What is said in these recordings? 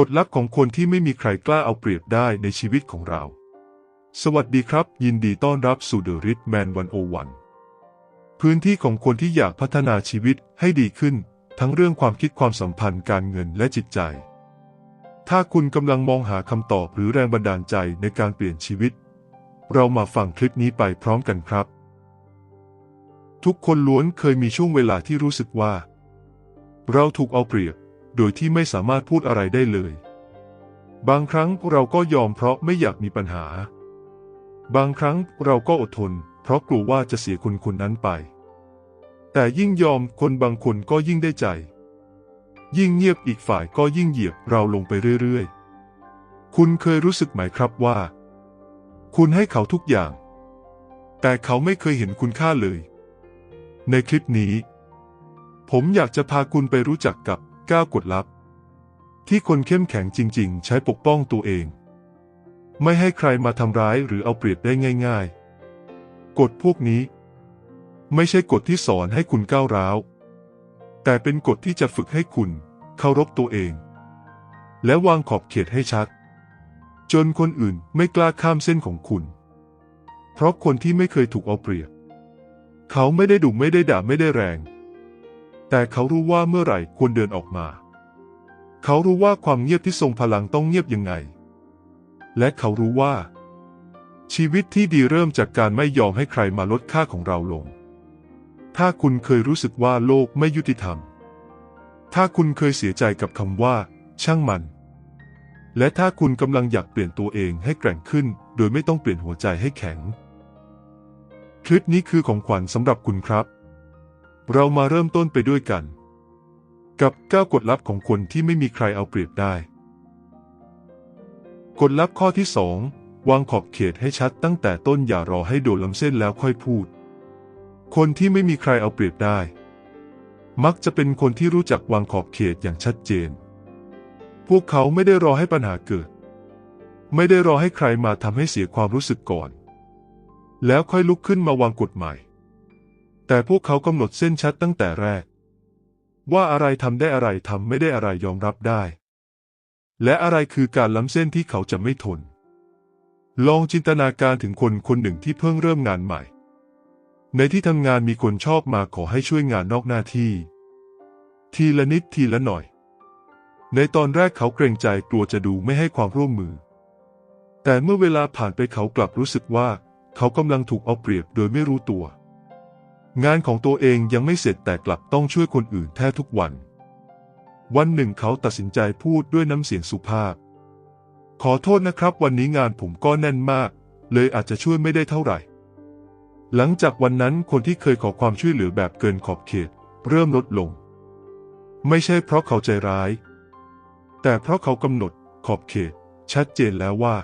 กฎลับของคนที่ไม่มีใครกล้าเอาเปรียบได้ในชีวิตของเรา สวัสดีครับ ยินดีต้อนรับสู่ The Rich Man 101พื้นที่ของคนที่อยากพัฒนาชีวิตให้ดีขึ้น ทั้งเรื่องความคิดความสัมพันธ์การเงินและจิตใจ ถ้าคุณกำลังมองหาคำตอบหรือแรงบันดาลใจในการเปลี่ยนชีวิต เรามาฟังคลิปนี้ไปพร้อมกันครับ ทุกคนล้วนเคยมีช่วงเวลาที่รู้สึกว่า เราถูกเอาเปรียบ โดยที่ไม่สามารถพูดอะไรได้เลย บางครั้งเราก็ยอมเพราะไม่อยากมีปัญหา บางครั้งเราก็อดทน เพราะกลัวว่าจะเสียคนคนนั้นไป แต่ยิ่งยอมคนบางคนก็ยิ่งได้ใจ ยิ่งเงียบอีกฝ่ายก็ยิ่งเหยียบเราลงไปเรื่อยๆ คุณเคยรู้สึกไหมครับว่า คุณให้เขาทุกอย่าง แต่เขาไม่เคยเห็นคุณค่าเลย ในคลิปนี้ ผมอยากจะพาคุณไปรู้จักกับ 9 กฎลับ ที่คนเข้มแข็งจริง ๆ ใช้ปกป้องตัวเอง ไม่ให้ใครมาทำร้ายหรือเอาเปรียบได้ง่าย ๆ กฎพวกนี้ ไม่ใช่กฎที่สอนให้คุณก้าวร้าว แต่เป็นกฎที่จะฝึกให้คุณเคารพตัวเอง และวางขอบเขตให้ชัด จนคนอื่นไม่กล้าข้ามเส้นของคุณ เพราะคนที่ไม่เคยถูกเอาเปรียบ เขาไม่ได้ดุไม่ได้ด่าไม่ได้แรง แต่เขารู้ว่าเมื่อไหร่ควรเดินออกมา เขารู้ว่าความเงียบที่ทรงพลังต้องเงียบยังไง และเขารู้ว่า ชีวิตที่ดีเริ่มจากการไม่ยอมให้ใครมาลดค่าของเราลง ถ้าคุณเคยรู้สึกว่าโลกไม่ยุติธรรม ถ้าคุณเคยเสียใจกับคำว่า ช่างมัน และถ้าคุณกำลังอยากเปลี่ยนตัวเองให้แกร่งขึ้น โดยไม่ต้องเปลี่ยนหัวใจให้แข็ง คลิปนี้คือของขวัญสำหรับคุณครับ เรามาเริ่มต้นไปด้วยกัน กับ 9 กฎลับของคนที่ไม่มีใครเอาเปรียบได้ กฎลับข้อที่ 2 วางขอบเขตให้ชัดตั้งแต่ต้นอย่ารอให้โดนลำเส้นแล้วค่อยพูด คนที่ไม่มีใครเอาเปรียบได้ มักจะเป็นคนที่รู้จักวางขอบเขตอย่างชัดเจน พวกเขาไม่ได้รอให้ปัญหาเกิด ไม่ได้รอให้ใครมาทำให้เสียความรู้สึกก่อน แล้วค่อยลุกขึ้นมาวางกฎใหม่ แต่พวกเขากำหนดเส้นชัดตั้งแต่แรก ว่าอะไรทำได้อะไรทำไม่ได้อะไรยอมรับได้ และอะไรคือการล้ำเส้นที่เขาจะไม่ทน ลองจินตนาการถึงคนคนหนึ่งที่เพิ่งเริ่มงานใหม่ ในที่ทำงานมีคนชอบมาขอให้ช่วยงานนอกหน้าที่ ทีละนิดทีละหน่อย ในตอนแรกเขาเกรงใจกลัวจะดูไม่ให้ความร่วมมือ แต่เมื่อเวลาผ่านไปเขากลับรู้สึกว่า เขากำลังถูกเอาเปรียบโดยไม่รู้ตัว งานของตัวเองยังไม่เสร็จแต่กลับต้องช่วยคนอื่นแทบทุกวัน วันหนึ่งเขาตัดสินใจพูดด้วยน้ำเสียงสุภาพ ขอโทษนะครับ วันนี้งานผมก็แน่นมาก เลยอาจจะช่วยไม่ได้เท่าไหร่ หลังจากวันนั้นคนที่เคยขอความช่วยเหลือแบบเกินขอบเขต เริ่มลดลง ไม่ใช่เพราะเขาใจร้าย แต่เพราะเขากำหนดขอบเขต ชัดเจนแล้วว่า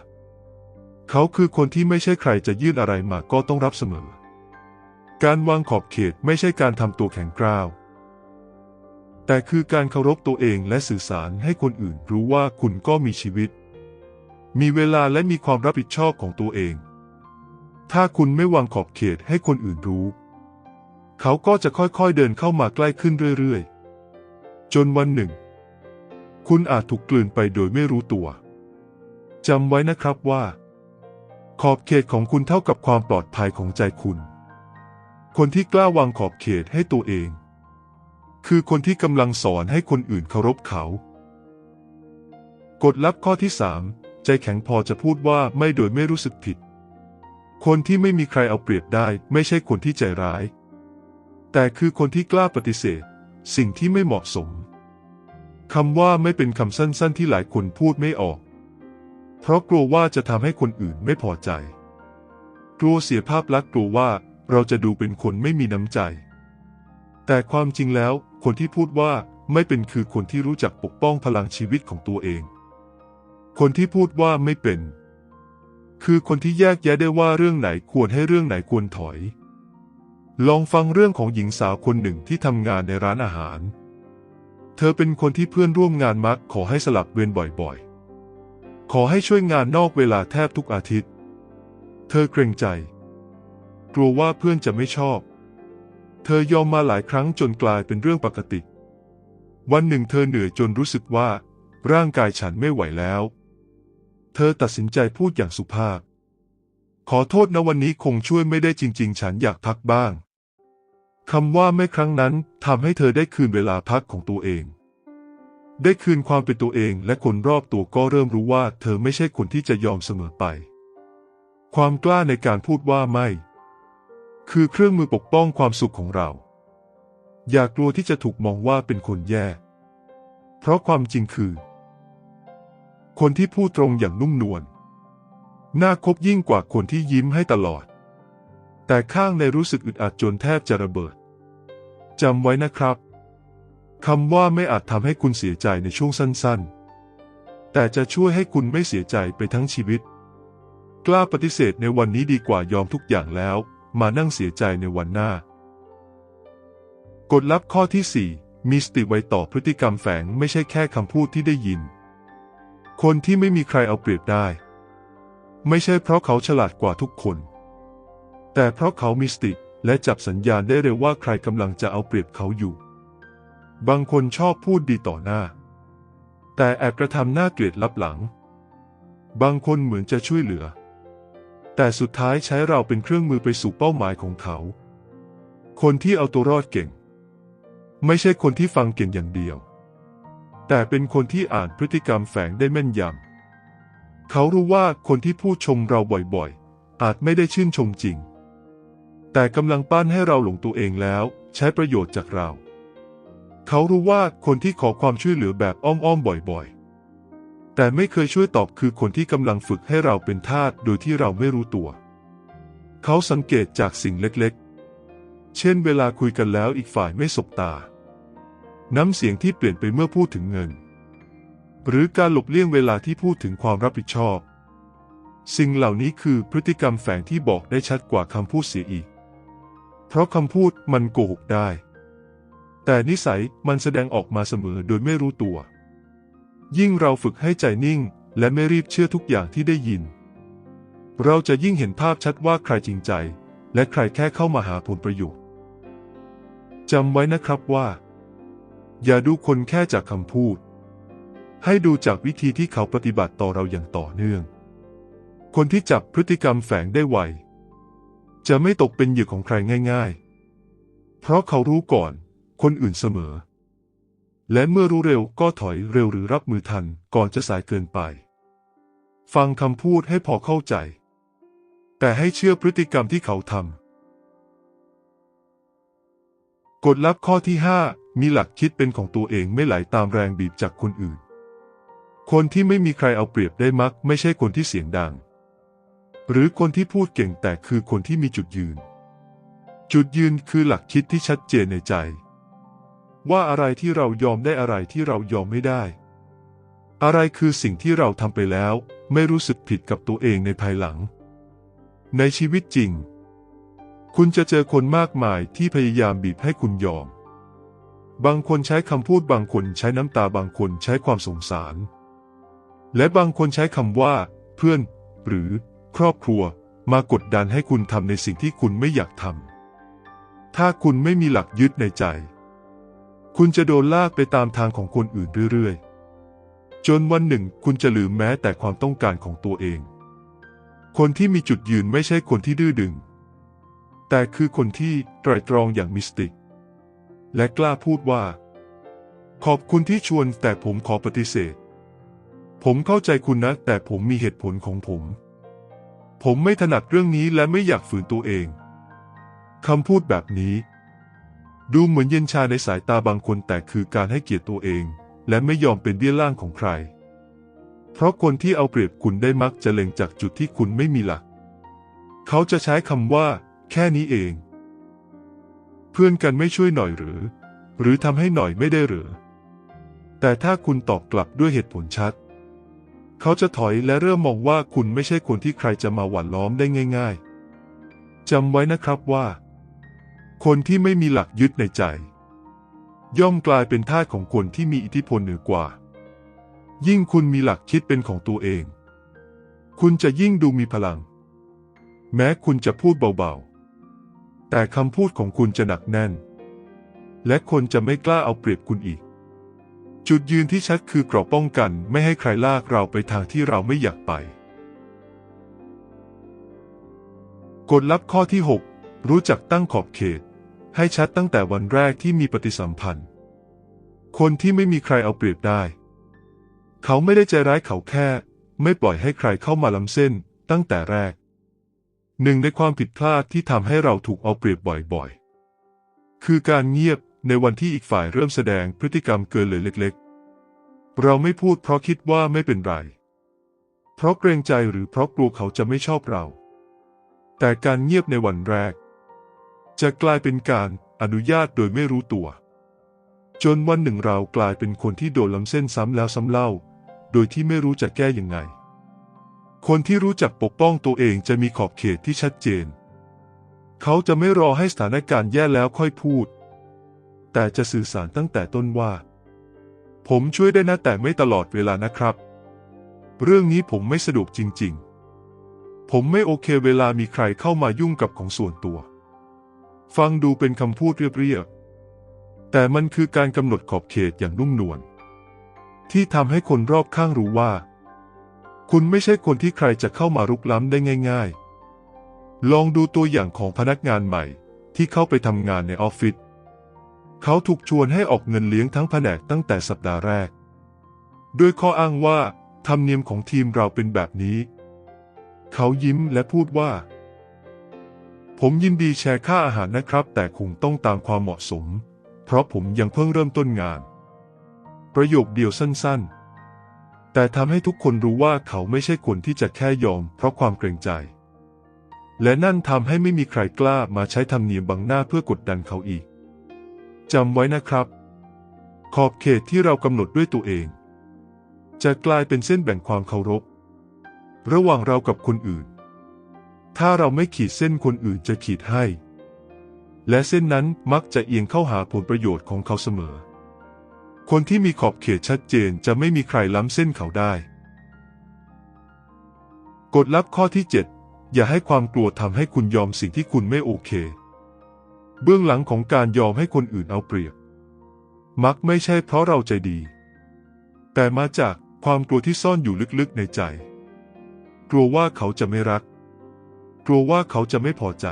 เขาคือคนที่ไม่ใช่ใครจะยื่นอะไรมาก็ต้องรับเสมอ การวางขอบเขตไม่ใช่การทำตัวแข็งกร้าว แต่คือการเคารพตัวเองและสื่อสารให้คนอื่นรู้ว่าคุณก็มีชีวิต มีเวลาและมีความรับผิดชอบของตัวเอง ถ้าคุณไม่วางขอบเขตให้คนอื่นรู้ เขาก็จะค่อยๆเดินเข้ามาใกล้ขึ้นเรื่อยๆ จนวันหนึ่ง คุณอาจถูกกลืนไปโดยไม่รู้ตัวจำไว้นะครับว่า ขอบเขตของคุณเท่ากับความปลอดภัยของใจคุณ คนที่กล้าวางขอบเขตให้ตัวเอง คือคนที่กำลังสอนให้คนอื่นเคารพเขา กฎลับข้อที่สามใจแข็งพอจะพูดว่าไม่โดยไม่รู้สึกผิด คนที่ไม่มีใครเอาเปรียบได้ไม่ใช่คนที่ใจร้าย แต่คือคนที่กล้าปฏิเสธ สิ่งที่ไม่เหมาะสมคำว่าไม่เป็นคำสั้นๆ ที่หลายคนพูดไม่ออก เพราะกลัวว่าจะทำให้คนอื่นไม่พอใจ กลัวเสียภาพลักษณ์กลัวว่า เราจะดูเป็นคนไม่มีน้ำใจ แต่ความจริงแล้วคนที่พูดว่าไม่เป็นคือคนที่รู้จักปกป้องพลังชีวิตของตัวเอง คนที่พูดว่าไม่เป็น คือคนที่แยกแยะได้ว่าเรื่องไหนควรให้เรื่องไหนควรถอย ลองฟังเรื่องของหญิงสาวคนหนึ่งที่ทำงานในร้านอาหาร เธอเป็นคนที่เพื่อนร่วมงานมักขอให้สลับเวรบ่อยๆ ขอให้ช่วยงานนอกเวลาแทบทุกอาทิตย์ เธอเกรงใจ กลัวว่าเพื่อนจะไม่ชอบ เธอยอมมาหลายครั้งจนกลายเป็นเรื่องปกติ วันหนึ่งเธอเหนื่อยจนรู้สึกว่า ร่างกายฉันไม่ไหวแล้ว เธอตัดสินใจพูดอย่างสุภาพ ขอโทษนะวันนี้คงช่วยไม่ได้จริง ๆ ฉันอยากพักบ้างคำว่าไม่ครั้งนั้นทำให้เธอได้คืนเวลาพักของตัวเอง ได้คืนความเป็นตัวเองและคนรอบตัวก็เริ่มรู้ว่า เธอไม่ใช่คนที่จะยอมเสมอไป ความกล้าในการพูดว่าไม่ คือเครื่องมือปกป้องความสุขของเรา อย่ากลัวที่จะถูกมองว่าเป็นคนแย่ เพราะความจริงคือ คนที่พูดตรงอย่างนุ่มนวลน่าคบยิ่งกว่าคนที่ยิ้มให้ตลอด แต่ข้างในรู้สึกอึดอัดจนแทบจะระเบิดจำไว้นะครับคำว่าไม่อาจทำให้คุณเสียใจในช่วงสั้นๆ แต่จะช่วยให้คุณไม่เสียใจไปทั้งชีวิต กล้าปฏิเสธในวันนี้ดีกว่ายอมทุกอย่างแล้ว มานั่งเสียใจในวันหน้ากฎลับข้อที่ 4 มีสติไว้ต่อพฤติกรรมแฝงไม่ใช่แค่คำพูดที่ได้ยิน คนที่ไม่มีใครเอาเปรียบได้ ไม่ใช่เพราะเขาฉลาดกว่าทุกคน แต่เพราะเขามีสติและจับสัญญาณได้เร็วว่าใครกำลังจะเอาเปรียบเขาอยู่ บางคนชอบพูดดีต่อหน้า แต่แอบกระทำหน้าเกลียดลับหลัง บางคนเหมือนจะช่วยเหลือ แต่สุดท้ายใช้เราเป็นเครื่องมือไปสู่เป้าหมายของเขา คนที่เอาตัวรอดเก่ง ไม่ใช่คนที่ฟังเก่งอย่างเดียว แต่เป็นคนที่อ่านพฤติกรรมแฝงได้แม่นยำ เขารู้ว่าคนที่พูดชมเราบ่อยๆ อาจไม่ได้ชื่นชมจริง แต่กำลังปั้นให้เราหลงตัวเองแล้ว ใช้ประโยชน์จากเรา เขารู้ว่าคนที่ขอความช่วยเหลือแบบอ้อมๆบ่อยๆ แต่ไม่เคยช่วยตอบคือคนที่กำลังฝึกให้เราเป็นทาสโดยที่เราไม่รู้ตัว เขาสังเกตจากสิ่งเล็กๆ เช่นเวลาคุยกันแล้วอีกฝ่ายไม่สบตา น้ำเสียงที่เปลี่ยนไปเมื่อพูดถึงเงิน หรือการหลบเลี่ยงเวลาที่พูดถึงความรับผิดชอบ สิ่งเหล่านี้คือพฤติกรรมแฝงที่บอกได้ชัดกว่าคำพูดเสียอีก เพราะคำพูดมันโกหกได้ แต่นิสัยมันแสดงออกมาเสมอโดยไม่รู้ตัว ยิ่งเราฝึกให้ใจนิ่ง และไม่รีบเชื่อทุกอย่างที่ได้ยิน เราจะยิ่งเห็นภาพชัดว่าใครจริงใจ และใครแค่เข้ามาหาผลประโยชน์จำไว้นะครับว่า อย่าดูคนแค่จากคำพูด ให้ดูจากวิธีที่เขาปฏิบัติต่อเราอย่างต่อเนื่อง คนที่จับพฤติกรรมแฝงได้ไวจะไม่ตกเป็นเหยื่อของใครง่าย ๆ เพราะเขารู้ก่อน คนอื่นเสมอ และเมื่อรู้เร็วก็ถอยเร็วหรือรับมือทันก่อนจะสายเกินไป ฟังคำพูดให้พอเข้าใจ แต่ให้เชื่อพฤติกรรมที่เขาทำกฎลับข้อที่ 5 มีหลักคิดเป็นของตัวเองไม่ไหลาตามแรงบีบจากคนอื่น คนที่ไม่มีใครเอาเปรียบได้มัก ไม่ใช่คนที่เสียงดัง หรือคนที่พูดเก่งแต่คือคนที่มีจุดยืน จุดยืนคือหลักคิดที่ชัดเจนในใจ ว่าอะไรที่เรายอมได้อะไรที่เรายอมไม่ได้ อะไรคือสิ่งที่เราทำไปแล้ว ไม่รู้สึกผิดกับตัวเองในภายหลัง ในชีวิตจริง คุณจะเจอคนมากมายที่พยายามบีบให้คุณยอม บางคนใช้คำพูดบางคนใช้น้ำตาบางคนใช้ความสงสาร และบางคนใช้คำว่า เพื่อน หรือครอบครัวมากดดันให้คุณทำในสิ่งที่คุณไม่อยากทำถ้าคุณไม่มีหลักยึดในใจ คุณจะโดนลากไปตามทางของคนอื่นเรื่อยๆ จนวันหนึ่งคุณจะลืมแม้แต่ความต้องการของตัวเอง คนที่มีจุดยืนไม่ใช่คนที่ดื้อดึง แต่คือคนที่ไตรตรองอย่างมิสติก และกล้าพูดว่า ขอบคุณที่ชวนแต่ผมขอปฏิเสธ ผมเข้าใจคุณนะ แต่ผมมีเหตุผลของผม ผมไม่ถนัดเรื่องนี้และไม่อยากฝืนตัวเองคำพูดแบบนี้ ดูเหมือนเย็นชาในสายตาบางคนแต่คือการให้เกียรติตัวเอง และไม่ยอมเป็นเบี้ยล่างของใคร เพราะคนที่เอาเปรียบคุณได้มักจะเล็งจากจุดที่คุณไม่มีหลัก เขาจะใช้คำว่า แค่นี้เอง เพื่อนกันไม่ช่วยหน่อยหรือ หรือทำให้หน่อยไม่ได้หรือ แต่ถ้าคุณตอบกลับด้วยเหตุผลชัด เขาจะถอยและเริ่มมองว่าคุณไม่ใช่คนที่ใครจะมาหว่านล้อมได้ง่าย ๆจำไว้นะครับว่า คนที่ไม่มีหลักยึดในใจ ย่อมกลายเป็นทาสของคนที่มีอิทธิพลเหนือกว่า ยิ่งคุณมีหลักคิดเป็นของตัวเอง คุณจะยิ่งดูมีพลัง แม้คุณจะพูดเบาๆ แต่คำพูดของคุณจะหนักแน่น และคนจะไม่กล้าเอาเปรียบคุณอีก จุดยืนที่ชัดคือกรอบป้องกันไม่ให้ใครลากเราไปทางที่เราไม่อยากไปกฎลับข้อที่ 6 รู้จักตั้งขอบเขต ให้ชัดตั้งแต่วันแรกที่มีปฏิสัมพันธ์ คนที่ไม่มีใครเอาเปรียบได้ เขาไม่ได้ใจร้ายเขาแค่ ไม่ปล่อยให้ใครเข้ามาล้ำเส้นตั้งแต่แรก หนึ่งในความผิดพลาดที่ทำให้เราถูกเอาเปรียบบ่อยๆ คือการเงียบในวันที่อีกฝ่ายเริ่มแสดงพฤติกรรมเกินเลยเล็กๆ เราไม่พูดเพราะคิดว่าไม่เป็นไร เพราะเกรงใจหรือเพราะกลัวเขาจะไม่ชอบเรา แต่การเงียบในวันแรก จะกลายเป็นการอนุญาตโดยไม่รู้ตัว จนวันหนึ่งเรากลายเป็นคนที่โดนล้ำเส้นซ้ำแล้วซ้ำเล่า โดยที่ไม่รู้จะแก้ยังไง คนที่รู้จักปกป้องตัวเองจะมีขอบเขตที่ชัดเจน เขาจะไม่รอให้สถานการณ์แย่แล้วค่อยพูด แต่จะสื่อสารตั้งแต่ต้นว่า ผมช่วยได้นะแต่ไม่ตลอดเวลานะครับ เรื่องนี้ผมไม่สะดวกจริง ๆ ผมไม่โอเคเวลามีใครเข้ามายุ่งกับของส่วนตัว ฟังดูเป็นคำพูดเรียบๆ แต่มันคือการกำหนดขอบเขตอย่างนุ่มนวลที่ทำให้คนรอบข้างรู้ว่า คุณไม่ใช่คนที่ใครจะเข้ามารุกล้ำได้ง่าย ๆ ลองดูตัวอย่างของพนักงานใหม่ที่เข้าไปทำงานในออฟฟิศเขาถูกชวนให้ออกเงินเลี้ยงทั้งแผนกตั้งแต่สัปดาห์แรกด้วยข้ออ้างว่าธรรมเนียมของทีมเราเป็นแบบนี้ เขายิ้มและพูดว่า ผมยินดีแชร์ค่าอาหารนะครับ แต่คงต้องตามความเหมาะสม เพราะผมยังเพิ่งเริ่มต้นงาน ประโยคเดียวสั้นๆ แต่ทำให้ทุกคนรู้ว่าเขาไม่ใช่คนที่จะแค่ยอม เพราะความเกรงใจ และนั่นทำให้ไม่มีใครกล้ามาใช้ธรรมเนียมบังหน้าเพื่อกดดันเขาอีกจำไว้นะครับ ขอบเขตที่เรากำหนดด้วยตัวเอง จะกลายเป็นเส้นแบ่งความเคารพ ระหว่างเรากับคนอื่น ถ้าเราไม่ขีดเส้นคนอื่นจะขีดให้ และเส้นนั้นมักจะเอียงเข้าหาผลประโยชน์ของเขาเสมอ คนที่มีขอบเขตชัดเจนจะไม่มีใครล้ำเส้นเขาได้กฎลับข้อที่ 7 อย่าให้ความกลัวทำให้คุณยอมสิ่งที่คุณไม่โอเค เบื้องหลังของการยอมให้คนอื่นเอาเปรียบ มักไม่ใช่เพราะเราใจดี แต่มาจากความกลัวที่ซ่อนอยู่ลึกๆในใจ กลัวว่าเขาจะไม่รัก กลัวว่าเขาจะไม่พอใจ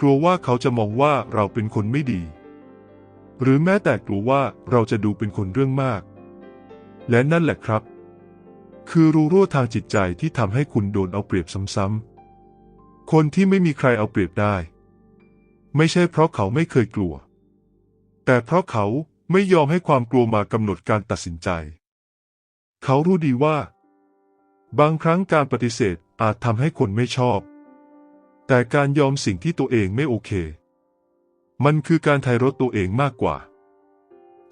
กลัวว่าเขาจะมองว่าเราเป็นคนไม่ดี หรือแม้แต่กลัวว่าเราจะดูเป็นคนเรื่องมาก และนั่นแหละครับ คือรูรั่วทางจิตใจที่ทำให้คุณโดนเอาเปรียบซ้ำๆ คนที่ไม่มีใครเอาเปรียบได้ ไม่ใช่เพราะเขาไม่เคยกลัว แต่เพราะเขาไม่ยอมให้ความกลัวมากำหนดการตัดสินใจ เขารู้ดีว่า บางครั้งการปฏิเสธ อาจทำให้คนไม่ชอบ แต่การยอมสิ่งที่ตัวเองไม่โอเค มันคือการไทยรถตัวเองมากกว่า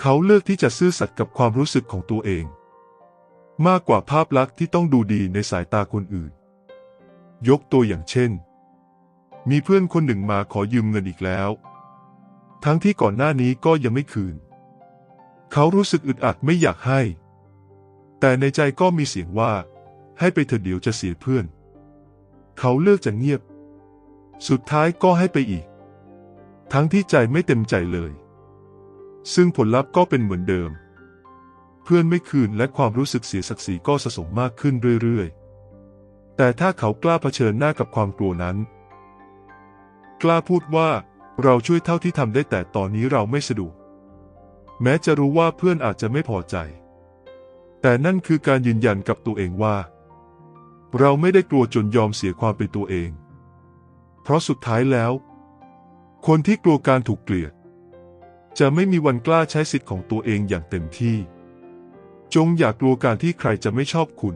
เขาเลือกที่จะซื่อสัตย์กับความรู้สึกของตัวเอง มากกว่าภาพลักษณ์ที่ต้องดูดีในสายตาคนอื่น ยกตัวอย่างเช่น มีเพื่อนคนหนึ่งมาขอยืมเงินอีกแล้ว ทั้งที่ก่อนหน้านี้ก็ยังไม่คืน เขารู้สึกอึดอัดไม่อยากให้ แต่ในใจก็มีเสียงว่า ให้ไปเถอะเดี๋ยวจะเสียเพื่อน เขาเลือกจะเงียบ สุดท้ายก็ให้ไปอีก ทั้งที่ใจไม่เต็มใจเลย ซึ่งผลลัพธ์ก็เป็นเหมือนเดิม เพื่อนไม่คืนและความรู้สึกเสียศักดิ์ศรีก็สะสมมากขึ้นเรื่อยๆ แต่ถ้าเขากล้าเผชิญหน้ากับความกลัวนั้น กล้าพูดว่าเราช่วยเท่าที่ทำได้แต่ตอนนี้เราไม่สะดวกแม้จะรู้ว่าเพื่อนอาจจะไม่พอใจ แต่นั่นคือการยืนยันกับตัวเองว่า เราไม่ได้กลัวจนยอมเสียความเป็นตัวเอง เพราะสุดท้ายแล้ว คนที่กลัวการถูกเกลียด จะไม่มีวันกล้าใช้สิทธิ์ของตัวเองอย่างเต็มที่ จงอย่ากลัวการที่ใครจะไม่ชอบคุณ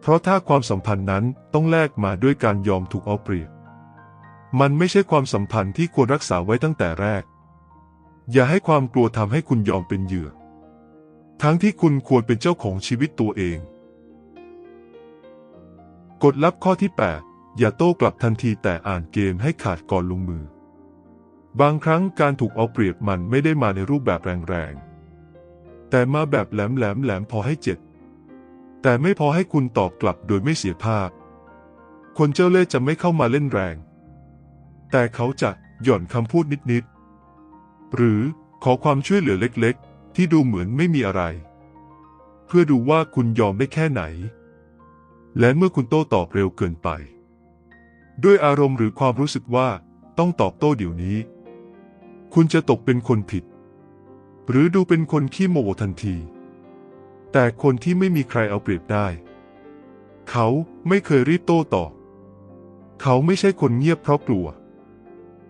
เพราะถ้าความสัมพันธ์นั้นต้องแลกมาด้วยการยอมถูกเอาเปรียบ มันไม่ใช่ความสัมพันธ์ที่ควรรักษาไว้ตั้งแต่แรก อย่าให้ความกลัวทำให้คุณยอมเป็นเหยื่อ ทั้งที่คุณควรเป็นเจ้าของชีวิตตัวเอง กฎลับข้อที่ 8 อย่าโต้กลับทันทีแต่อ่านเกมให้ขาดก่อนลงมือ บางครั้งการถูกเอาเปรียบมันไม่ได้มาในรูปแบบแรงๆ แต่มาแบบแหลมแหลมแหลมพอให้เจ็บ แต่ไม่พอให้คุณตอบกลับโดยไม่เสียภาพ คนเจ้าเล่ห์จะไม่เข้ามาเล่นแรง แต่เขาจะหย่อนคำพูดนิดๆ หรือขอความช่วยเหลือเล็กๆ ที่ดูเหมือนไม่มีอะไร เพื่อดูว่าคุณยอมได้แค่ไหน และเมื่อคุณโต้ตอบเร็วเกินไป ด้วยอารมณ์หรือความรู้สึกว่าต้องตอบโต้เดี๋ยวนี้ คุณจะตกเป็นคนผิด หรือดูเป็นคนขี้โมโหทันที แต่คนที่ไม่มีใครเอาเปรียบได้ เขาไม่เคยรีบโต้ตอบ เขาไม่ใช่คนเงียบเพราะกลัว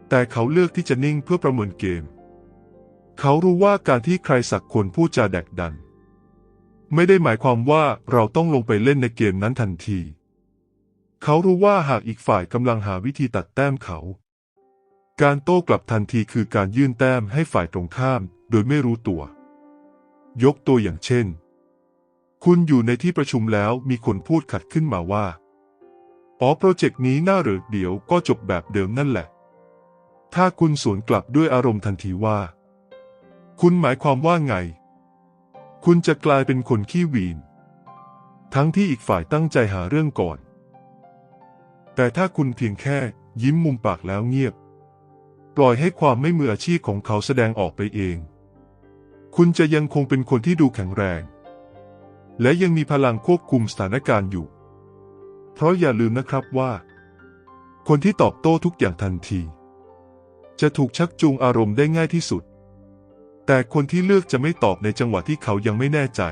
แต่เขาเลือกที่จะนิ่งเพื่อประเมินเกม เขารู้ว่าการที่ใครสักคนพูดจาแดกดัน ไม่ได้หมายความว่าเราต้องลงไปเล่นในเกมนั้นทันที เขารู้ว่าหากอีกฝ่ายกำลังหาวิธีตัดแต้มเขา การโต้กลับทันทีคือการยื่นแต้มให้ฝ่ายตรงข้าม โดยไม่รู้ตัว ยกตัวอย่างเช่น คุณอยู่ในที่ประชุมแล้วมีคนพูดขัดขึ้นมาว่า อ๋อโปรเจกต์นี้น่าหรือเดี๋ยวก็จบแบบเดิมนั่นแหละ ถ้าคุณสวนกลับด้วยอารมณ์ทันทีว่า คุณหมายความว่าไง คุณจะกลายเป็นคนขี้วีน ทั้งที่อีกฝ่ายตั้งใจหาเรื่องก่อน แต่ถ้าคุณเพียงแค่ยิ้มมุมปากแล้วเงียบ ปล่อยให้ความไม่มืออาชีพของเขาแสดงออกไปเอง คุณจะยังคงเป็นคนที่ดูแข็งแรง และยังมีพลังควบคุมสถานการณ์อยู่ เพราะอย่าลืมนะครับว่า คนที่ตอบโต้ทุกอย่างทันที จะถูกชักจูงอารมณ์ได้ง่ายที่สุด แต่คนที่เลือกจะไม่ตอบในจังหวะที่เขายังไม่แน่ใจ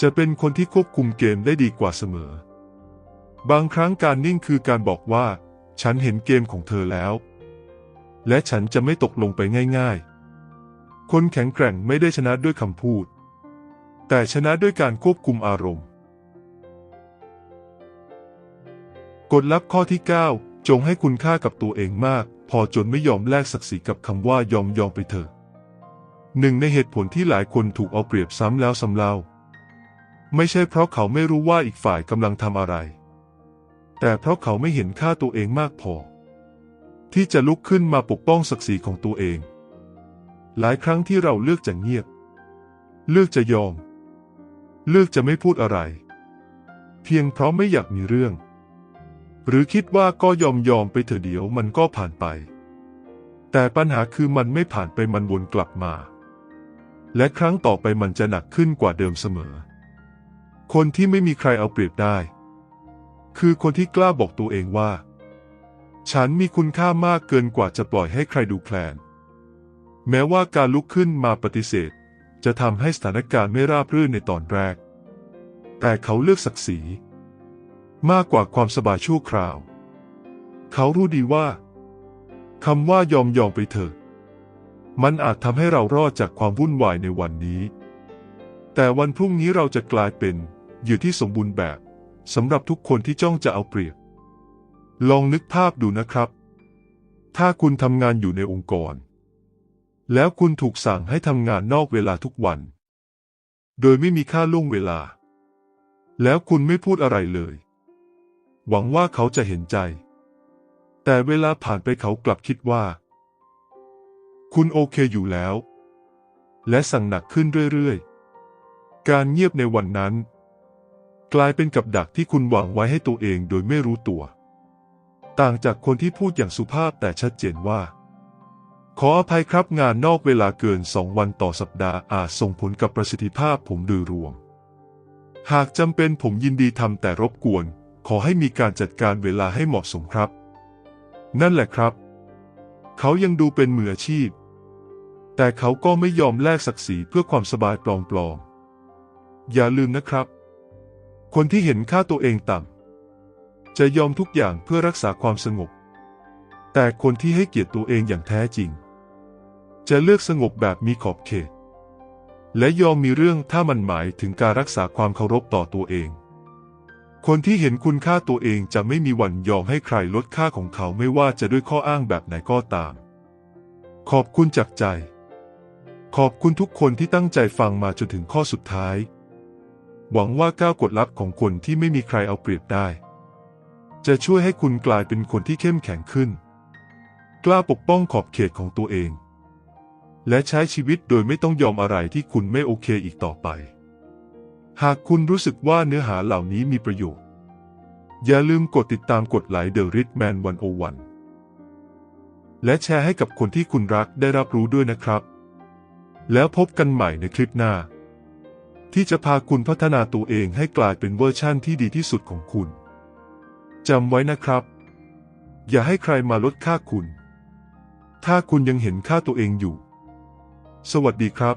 จะเป็นคนที่ควบคุมเกมได้ดีกว่าเสมอ บางครั้งการนิ่งคือการบอกว่า ฉันเห็นเกมของเธอแล้ว และฉันจะไม่ตกลงไปง่ายๆ คนแข็งแกร่งไม่ได้ชนะด้วยคำพูด แต่ชนะด้วยการควบคุมอารมณ์กฎลับข้อที่ 9 จงให้คุณค่ากับตัวเองมาก พอจนไม่ยอมแลกศักดิ์ศรีกับคำว่ายอมยอมไปเถอะ หนึ่งในเหตุผลที่หลายคนถูกเอาเปรียบซ้ำแล้วซ้ำเล่า ไม่ใช่เพราะเขาไม่รู้ว่าอีกฝ่ายกำลังทำอะไร แต่เพราะเขาไม่เห็นค่าตัวเองมากพอ ที่จะลุกขึ้นมาปกป้องศักดิ์ศรีของตัวเอง หลายครั้งที่เราเลือกจะเงียบ เลือกจะยอม เลือกจะไม่พูดอะไร เพียงเพราะไม่อยากมีเรื่อง หรือคิดว่าก็ยอมยอมไปเถอะเดี๋ยวมันก็ผ่านไปแต่ปัญหาคือมันไม่ผ่านไปมันวนกลับมา และครั้งต่อไปมันจะหนักขึ้นกว่าเดิมเสมอ คนที่ไม่มีใครเอาเปรียบได้ คือคนที่กล้าบอกตัวเองว่า ฉันมีคุณค่ามากเกินกว่าจะปล่อยให้ใครดูแคลน แม้ว่าการลุกขึ้นมาปฏิเสธ จะทำให้สถานการณ์ไม่ราบรื่นในตอนแรก แต่เขาเลือกศักดิ์ศรี มากกว่าความสบายชั่วคราว เขารู้ดีว่าคำว่ายอมยอมไปเถอะ มันอาจทำให้เรารอดจากความวุ่นวายในวันนี้ แต่วันพรุ่งนี้เราจะกลายเป็นเหยื่อที่สมบูรณ์แบบสำหรับทุกคนที่จ้องจะเอาเปรียบ ลองนึกภาพดูนะครับ ถ้าคุณทำงานอยู่ในองค์กร แล้วคุณถูกสั่งให้ทำงานนอกเวลาทุกวัน โดยไม่มีค่าล่วงเวลา แล้วคุณไม่พูดอะไรเลย หวังว่าเขาจะเห็นใจ แต่เวลาผ่านไปเขากลับคิดว่า คุณโอเคอยู่แล้ว และสั่งหนักขึ้นเรื่อยๆ การเงียบในวันนั้น กลายเป็นกับดักที่คุณวางไว้ให้ตัวเองโดยไม่รู้ตัว ต่างจากคนที่พูดอย่างสุภาพแต่ชัดเจนว่า ขออภัยครับงานนอกเวลาเกินสองวันต่อสัปดาห์อาจส่งผลกับประสิทธิภาพผมโดยรวม หากจำเป็นผมยินดีทำแต่รบกวน ขอให้มีการจัดการเวลาให้เหมาะสมครับ นั่นแหละครับ เขายังดูเป็นมืออาชีพ แต่เขาก็ไม่ยอมแลกศักดิ์ศรีเพื่อความสบายปลอมๆ อย่าลืมนะครับ คนที่เห็นค่าตัวเองต่ำจะยอมทุกอย่างเพื่อรักษาความสงบ แต่คนที่ให้เกียรติตัวเองอย่างแท้จริง จะเลือกสงบแบบมีขอบเขต และยอมมีเรื่องถ้ามันหมายถึงการรักษาความเคารพต่อตัวเอง คนที่เห็นคุณค่าตัวเองจะไม่มีวันยอมให้ใครลดค่าของเขาไม่ว่าจะด้วยข้ออ้างแบบไหนก็ตาม ขอบคุณจากใจ ขอบคุณทุกคนที่ตั้งใจฟังมาจนถึงข้อสุดท้าย หวังว่าก้าวกดลับของคนที่ไม่มีใครเอาเปรียบได้ จะช่วยให้คุณกลายเป็นคนที่เข้มแข็งขึ้น กล้าปกป้องขอบเขตของตัวเอง และใช้ชีวิตโดยไม่ต้องยอมอะไรที่คุณไม่โอเคอีกต่อไป หากคุณรู้สึกว่าเนื้อหาเหล่านี้มีประโยชน์ อย่าลืมกดติดตามกดไลค์ The Rich Man 101 และแชร์ให้กับคนที่คุณรักได้รับรู้ด้วยนะครับ แล้วพบกันใหม่ในคลิปหน้า ที่จะพาคุณพัฒนาตัวเองให้กลายเป็นเวอร์ชั่นที่ดีที่สุดของคุณจำไว้นะครับ อย่าให้ใครมาลดค่าคุณ ถ้าคุณยังเห็นค่าตัวเองอยู่ สวัสดีครับ